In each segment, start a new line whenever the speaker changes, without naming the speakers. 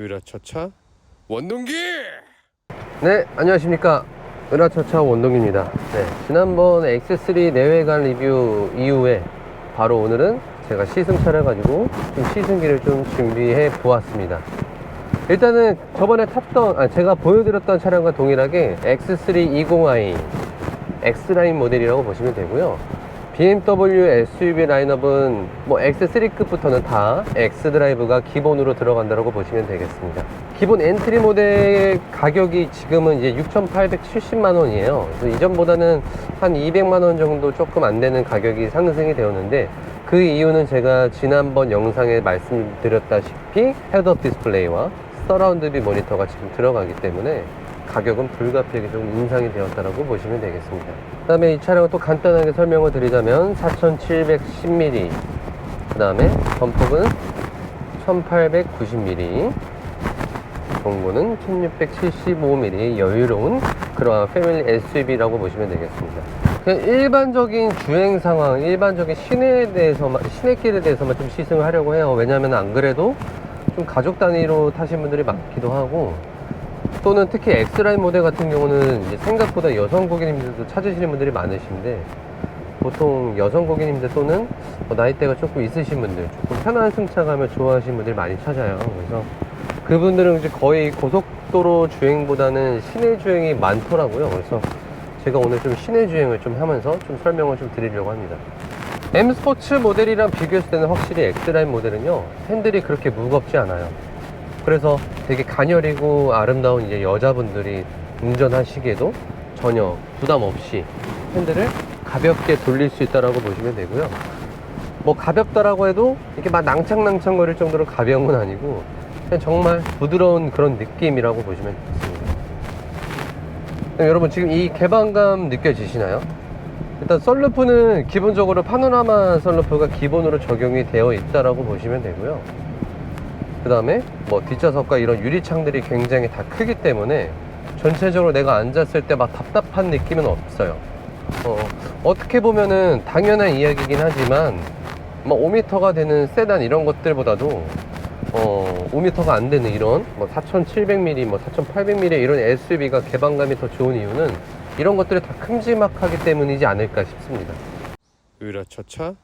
으라차차 원동기
네, 안녕하십니까. 은하차차 원동입니다. 네, 지난번 X3 내외관 리뷰 이후에 바로 오늘은 제가 시승차를 가지고 좀 시승기를 좀 준비해 보았습니다. 일단은 저번에 탔던, 아, 제가 보여드렸던 차량과 동일하게 X3 20i X라인 모델이라고 보시면 되고요. BMW SUV 라인업은 뭐 X3급부터는 다 X드라이브가 기본으로 들어간다고 보시면 되겠습니다. 기본 엔트리 모델 가격이 지금은 이제 6,870만 원이에요. 이전보다는 한 200만 원 정도 조금 안 되는 가격이 상승이 되었는데 그 이유는 제가 지난번 영상에 말씀드렸다시피 헤드업 디스플레이와 서라운드 뷰 모니터가 지금 들어가기 때문에 가격은 불가피하게 좀 인상이 되었다고 보시면 되겠습니다. 그 다음에 이 차량을 또 간단하게 설명을 드리자면 4710mm 그 다음에 범폭은 1890mm 공고는 1675mm 여유로운 그러한 패밀리 SUV라고 보시면 되겠습니다. 그냥 일반적인 주행 상황, 일반적인 시내에 대해서만, 시내길에 대해서만 좀 시승을 하려고 해요. 왜냐하면 안 그래도 좀 가족 단위로 타신 분들이 많기도 하고 또는 특히 X라인 모델 같은 경우는 생각보다 여성 고객님들도 찾으시는 분들이 많으신데 보통 여성 고객님들 또는 뭐 나이대가 조금 있으신 분들 조금 편한 승차감을 좋아하시는 분들이 많이 찾아요. 그래서 그분들은 이제 거의 고속도로 주행보다는 시내 주행이 많더라고요. 그래서 제가 오늘 좀 시내 주행을 좀 하면서 좀 설명을 좀 드리려고 합니다. M 스포츠 모델이랑 비교했을 때는 확실히 X라인 모델은요 핸들이 그렇게 무겁지 않아요 그래서 되게 가녀리고 아름다운 이제 여자분들이 운전하시기에도 전혀 부담 없이 핸들을 가볍게 돌릴 수 있다라고 보시면 되고요. 뭐 가볍다라고 해도 이렇게 막 낭창낭창 거릴 정도로 가벼운 건 아니고 그냥 정말 부드러운 그런 느낌이라고 보시면 되겠습니다. 그럼 여러분 지금 이 개방감 느껴지시나요? 일단 썰루프는 기본적으로 파노라마 썰루프가 기본으로 적용이 되어 있다라고 보시면 되고요. 그 다음에 뭐 뒷좌석과 이런 유리창들이 굉장히 다 크기 때문에 전체적으로 내가 앉았을 때 막 답답한 느낌은 없어요. 어, 떻게 보면은 당연한 이야기긴 하지만 뭐 5m가 되는 세단 이런 것들보다도 어, 5m가 안 되는 이런 뭐 4,700mm, 뭐 4,800mm 이런 SUV가 개방감이 더 좋은 이유는 이런 것들이 다 큼지막하기 때문이지 않을까 싶습니다.
으라차차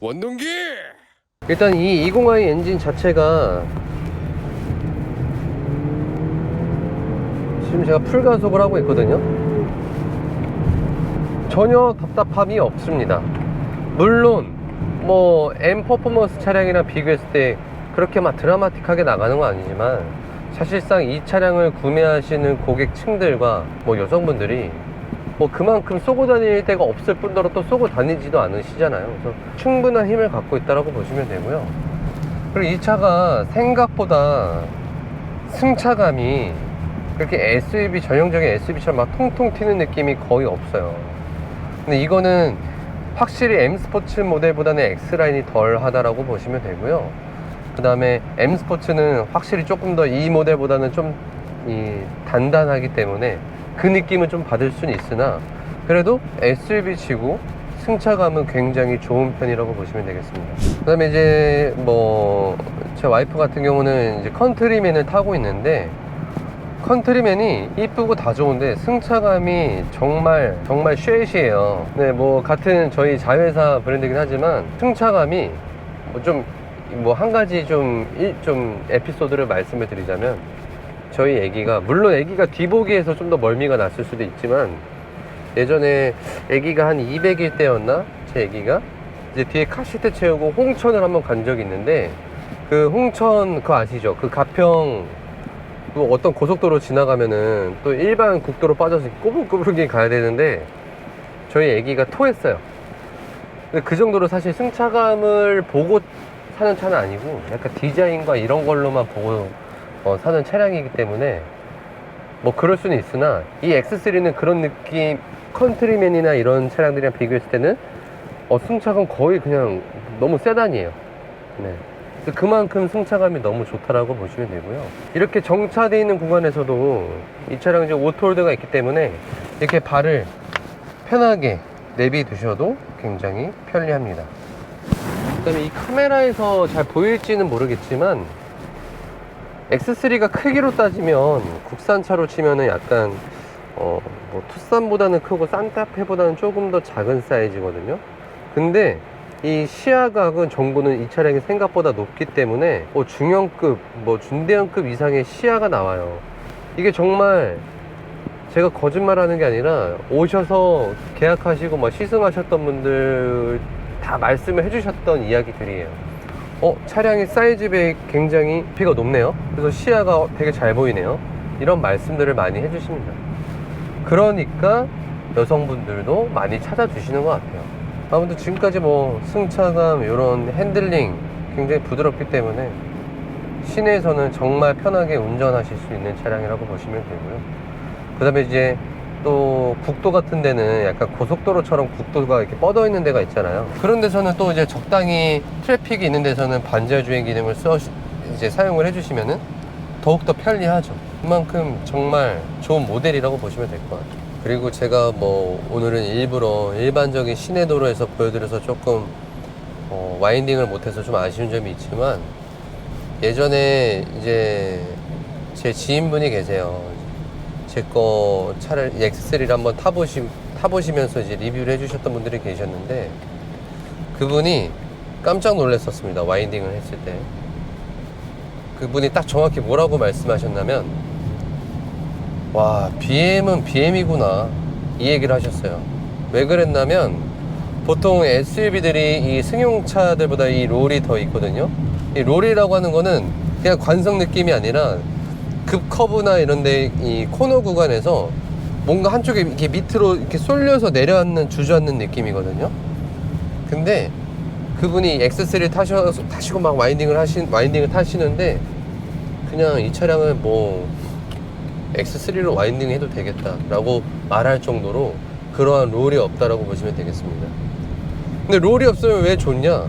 원동기
일단 이 20i 엔진 자체가 지금 제가 풀가속을 하고 있거든요. 전혀 답답함이 없습니다. 물론 뭐 M 퍼포먼스 차량이랑 비교했을 때 그렇게 막 드라마틱하게 나가는 건 아니지만 사실상 이 차량을 구매하시는 고객층들과 뭐 여성분들이 뭐 그만큼 쏘고 다닐 데가 없을 뿐더러 또 쏘고 다니지도 않으시잖아요. 그래서 충분한 힘을 갖고 있다고 보시면 되고요. 그리고 이 차가 생각보다 승차감이 그렇게 SUV 전형적인 SUV처럼 막 통통 튀는 느낌이 거의 없어요. 근데 이거는 확실히 M 스포츠 모델보다는 X 라인이 덜 하다라고 보시면 되고요. 그 다음에 M 스포츠는 확실히 조금 더 이 모델보다는 좀 이 단단하기 때문에 그 느낌은 좀 받을 수는 있으나 그래도 SUV 치고 승차감은 굉장히 좋은 편이라고 보시면 되겠습니다. 그 다음에 이제 뭐 제 와이프 같은 경우는 이제 컨트리맨을 타고 있는데 컨트리맨이 이쁘고 다 좋은데 승차감이 정말 정말 쉐이시해요. 네, 뭐 같은 저희 자회사 브랜드긴 하지만 승차감이 뭐 좀 뭐 한 가지 좀, 일, 좀 에피소드를 말씀을 드리자면 저희 애기가 물론 애기가 뒤보기에서 좀 더 멀미가 났을 수도 있지만 예전에 애기가 한 200일 때였나? 제 애기가? 이제 뒤에 카시트 채우고 홍천을 한번 간 적이 있는데 그 홍천 그거 아시죠? 그 가평 그 어떤 고속도로 지나가면은 또 일반 국도로 빠져서 꼬불꼬불하게 가야 되는데 저희 애기가 토했어요. 근데 그 정도로 사실 승차감을 보고 사는 차는 아니고 약간 디자인과 이런 걸로만 보고 어, 사는 차량이기 때문에 뭐 그럴 수는 있으나 이 X3는 그런 느낌 컨트리맨이나 이런 차량들이랑 비교했을 때는 어, 승차감 거의 그냥 너무 세단이에요. 네. 그만큼 승차감이 너무 좋다라고 보시면 되고요. 이렇게 정차되어 있는 구간에서도 이 차량은 이제 오토홀드가 있기 때문에 이렇게 발을 편하게 내비 두셔도 굉장히 편리합니다. 그 다음에 이 카메라에서 잘 보일지는 모르겠지만 X3가 크기로 따지면 국산차로 치면은 약간 어, 뭐 투싼보다는 크고 산타페보다는 조금 더 작은 사이즈거든요. 근데 이 시야각은 정보는 이 차량이 생각보다 높기 때문에 뭐 중형급, 뭐 중대형급 이상의 시야가 나와요. 이게 정말 제가 거짓말하는 게 아니라 오셔서 계약하시고 뭐 시승하셨던 분들 다 말씀을 해주셨던 이야기들이에요. 어 차량의 사이즈에 굉장히 비가 높네요. 그래서 시야가 되게 잘 보이네요. 이런 말씀들을 많이 해주십니다. 그러니까 여성분들도 많이 찾아주시는 것 같아요. 아무튼 지금까지 뭐 승차감, 이런 핸들링 굉장히 부드럽기 때문에 시내에서는 정말 편하게 운전하실 수 있는 차량이라고 보시면 되고요. 그 다음에 이제 또 국도 같은 데는 약간 고속도로처럼 국도가 이렇게 뻗어 있는 데가 있잖아요. 그런 데서는 또 이제 적당히 트래픽이 있는 데서는 반절 주행 기능을 써 이제 사용을 해주시면은 더욱더 편리하죠. 그만큼 정말 좋은 모델이라고 보시면 될 것 같아요. 그리고 제가 뭐 오늘은 일부러 일반적인 시내 도로에서 보여드려서 조금 어, 와인딩을 못해서 좀 아쉬운 점이 있지만 예전에 이제 제 지인분이 계세요. 제 거 차를 X3를 한번 타보시, 타보시면서 이제 리뷰를 해주셨던 분들이 계셨는데 그분이 깜짝 놀랐었습니다. 와인딩을 했을 때. 그분이 딱 정확히 뭐라고 말씀하셨냐면 와 BM은 BM이구나 이 얘기를 하셨어요 왜 그랬냐면 보통 SUV들이 이 승용차들보다 이 롤이 더 있거든요 이 롤이라고 하는 거는 그냥 관성 느낌이 아니라 급 커브나 이런데 이 코너 구간에서 뭔가 한쪽에 이렇게 밑으로 이렇게 쏠려서 내려앉는 주저앉는 느낌이거든요 근데 그분이 X3 타셔 타시고 막 와인딩을 하신 와인딩을 타시는데 그냥 이 차량은 뭐 X3로 와인딩 해도 되겠다라고 말할 정도로 그러한 롤이 없다라고 보시면 되겠습니다. 근데 롤이 없으면 왜 좋냐?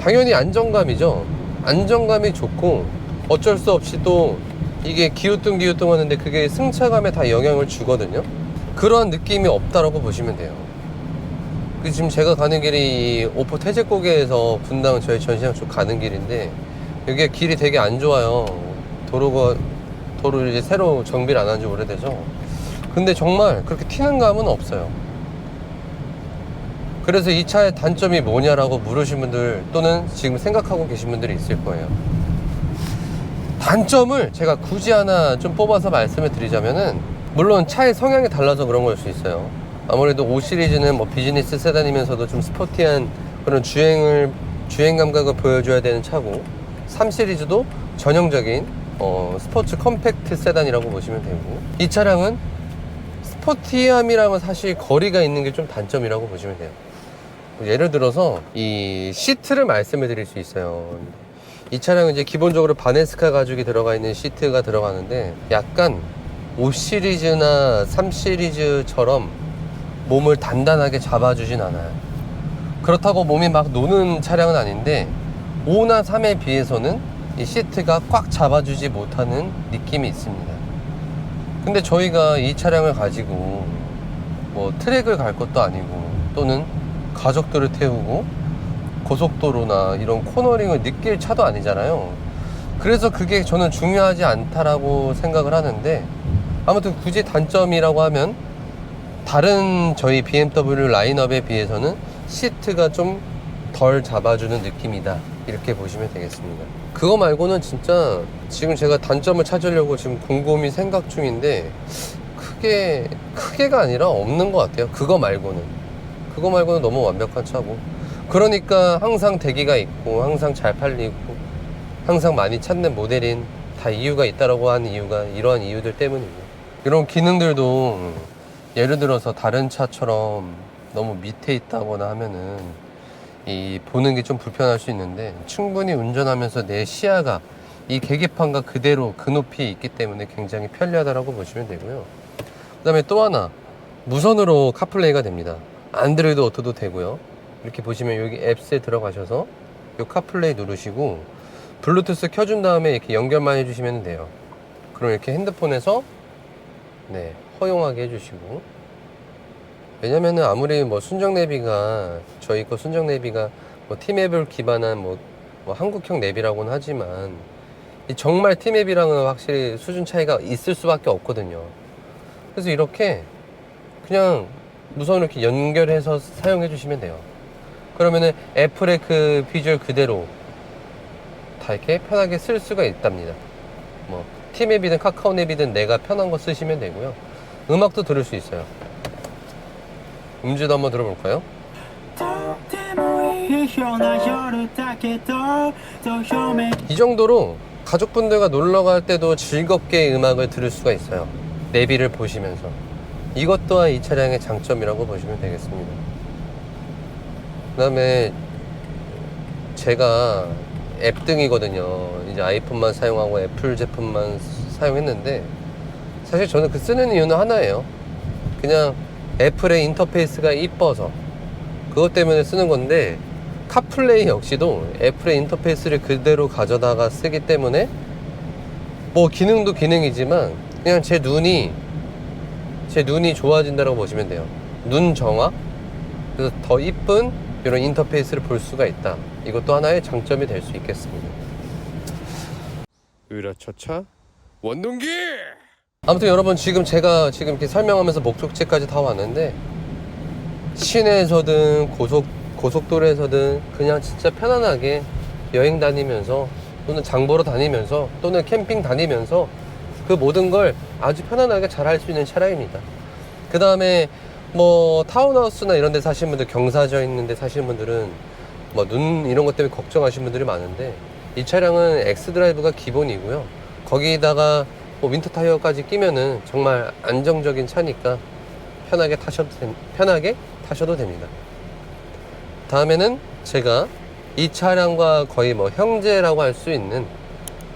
당연히 안정감이죠. 안정감이 좋고 어쩔 수 없이 또 이게 기우뚱 기우뚱 하는데 그게 승차감에 다 영향을 주거든요. 그러한 느낌이 없다라고 보시면 돼요. 그 지금 제가 가는 길이 이 오포 태제고개에서 분당 저희 전시장 쪽 가는 길인데 여기 길이 되게 안 좋아요. 도로가 도로를 이제 새로 정비를 안 한 지 오래돼서 근데 정말 그렇게 튀는 감은 없어요. 그래서 이 차의 단점이 뭐냐라고 물으신 분들 또는 지금 생각하고 계신 분들이 있을 거예요. 단점을 제가 굳이 하나 좀 뽑아서 말씀을 드리자면은 물론 차의 성향이 달라서 그런 걸 수 있어요. 아무래도 5 시리즈는 뭐 비즈니스 세단이면서도 좀 스포티한 그런 주행을 주행 감각을 보여줘야 되는 차고 3 시리즈도 전형적인 어, 스포츠 컴팩트 세단이라고 보시면 되고 이 차량은 스포티함이랑은 사실 거리가 있는 게 좀 단점이라고 보시면 돼요. 예를 들어서 이 시트를 말씀해 드릴 수 있어요. 이 차량은 이제 기본적으로 바네스카 가죽이 들어가 있는 시트가 들어가는데 약간 5 시리즈나 3 시리즈처럼 몸을 단단하게 잡아주진 않아요. 그렇다고 몸이 막 노는 차량은 아닌데 5나 3에 비해서는 이 시트가 꽉 잡아주지 못하는 느낌이 있습니다. 근데 저희가 이 차량을 가지고 뭐 트랙을 갈 것도 아니고 또는 가족들을 태우고 고속도로나 이런 코너링을 느낄 차도 아니잖아요. 그래서 그게 저는 중요하지 않다라고 생각을 하는데 아무튼 굳이 단점이라고 하면 다른 저희 BMW 라인업에 비해서는 시트가 좀 덜 잡아주는 느낌이다. 이렇게 보시면 되겠습니다. 그거 말고는 진짜 지금 제가 단점을 찾으려고 지금 곰곰이 생각 중인데 크게, 크게가 아니라 없는 것 같아요. 그거 말고는. 그거 말고는 너무 완벽한 차고. 그러니까 항상 대기가 있고, 항상 잘 팔리고, 항상 많이 찾는 모델인 다 이유가 있다라고 하는 이유가 이러한 이유들 때문이고. 이런 기능들도 예를 들어서 다른 차처럼 너무 밑에 있다거나 하면은 이 보는 게 좀 불편할 수 있는데 충분히 운전하면서 내 시야가 이 계기판과 그대로 그 높이에 있기 때문에 굉장히 편리하다라고 보시면 되고요. 그 다음에 또 하나 무선으로 카플레이가 됩니다. 안드로이드 오토도 되고요. 이렇게 보시면 여기 앱스에 들어가셔서 이 카플레이 누르시고 블루투스 켜준 다음에 이렇게 연결만 해주시면 돼요. 그럼 이렇게 핸드폰에서 네 허용하게 해주시고 왜냐면은 아무리 뭐 순정 내비가 저희 거 순정 내비가 뭐 티맵을 기반한 뭐, 뭐 한국형 내비라고는 하지만 이 정말 티맵이랑은 확실히 수준 차이가 있을 수밖에 없거든요. 그래서 이렇게 그냥 무선 이렇게 연결해서 사용해 주시면 돼요. 그러면은 애플의 그 비주얼 그대로 다 이렇게 편하게 쓸 수가 있답니다. 뭐 팀앱이든 카카오 앱이든 내가 편한 거 쓰시면 되고요. 음악도 들을 수 있어요. 음주도 한번 들어볼까요? 이 정도로 가족분들과 놀러 갈 때도 즐겁게 음악을 들을 수가 있어요. 내비를 보시면서. 이것 또한 이 차량의 장점이라고 보시면 되겠습니다. 그 다음에 제가 앱 등이거든요. 이제 아이폰만 사용하고 애플 제품만 사용했는데 사실 저는 그 쓰는 이유는 하나예요. 그냥 애플의 인터페이스가 이뻐서 그것 때문에 쓰는 건데 카플레이 역시도 애플의 인터페이스를 그대로 가져다가 쓰기 때문에 뭐 기능도 기능이지만 그냥 제 눈이 제 눈이 좋아진다고 보시면 돼요. 눈 정화 그래서 더 이쁜 이런 인터페이스를 볼 수가 있다. 이것도 하나의 장점이 될 수 있겠습니다.
으라차차 원동기
아무튼 여러분 지금 제가 지금 이렇게 설명하면서 목적지까지 다 왔는데 시내에서든 고속 고속도로에서든 그냥 진짜 편안하게 여행 다니면서 또는 장보러 다니면서 또는 캠핑 다니면서 그 모든 걸 아주 편안하게 잘 할 수 있는 차량입니다. 그 다음에 뭐 타운하우스나 이런 데 사시는 분들 경사져 있는 데 사시는 분들은 뭐 눈 이런 것 때문에 걱정하시는 분들이 많은데 이 차량은 엑스드라이브가 기본이고요. 거기다가 뭐 윈터 타이어까지 끼면은 정말 안정적인 차니까 편하게 타셔도 됩- 편하게 타셔도 됩니다. 다음에는 제가 이 차량과 거의 뭐 형제라고 할 수 있는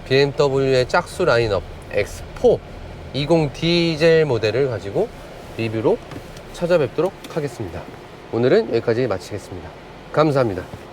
BMW의 짝수 라인업 X4 20 디젤 모델을 가지고 리뷰로 찾아뵙도록 하겠습니다. 오늘은 여기까지 마치겠습니다. 감사합니다.